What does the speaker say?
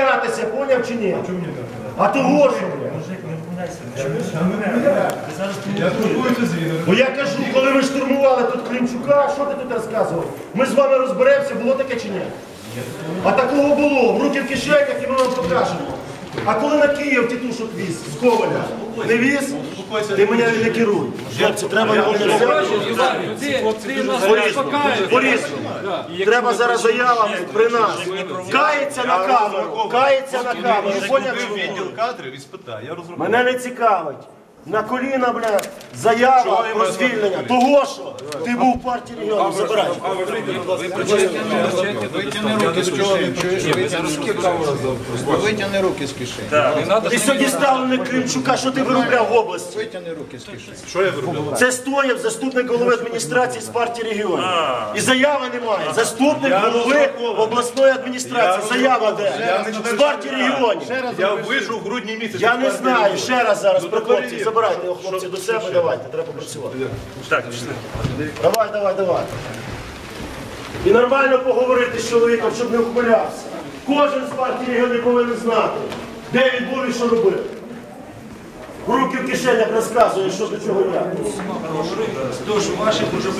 Братися, поняв чи ні? А того що, бля? Я спілкуюся з. Бо я кажу, коли ми штурмували тут Кримчука, що ти тут розказував? Ми з вами розберемося, було таке чи ні? А такого було, в руки в кишенях і ми вам покажемо. А коли на Київ тітушок віз з Коваля, не віз, ти мене не керуй. Хлопці, треба його не порізно. Треба зараз заявами при нас. Кається на камеру, кається на камеру. Поняв, чи ні? відділ кадрів і спитає. Мене не цікавить. На коліна, бля, заява про звільнення. Того, що ти був в партії регіону, забирай. Витягни руки з кишені. Витягни руки з кишені. І сьогодні ставленик Кримчука, що ти виробляв в області? Витягни руки з кишені. Що я виробив? Це стояв заступник голови адміністрації з партії регіону. І заяви немає. Заступник голови обласної адміністрації. Заява де? З партії регіонів. Я вийшов в грудні місяці. Я не знаю. Ще раз зараз Ну, Забирайте його хлопці до себе, давайте, треба працювати. Давай, давай, давай. І нормально поговорити з чоловіком, щоб не ухмилявся. Кожен з партії не повинен знати, де він був і що робив. Руки в кишенях розказує, що до чого я. Тож ваші дуже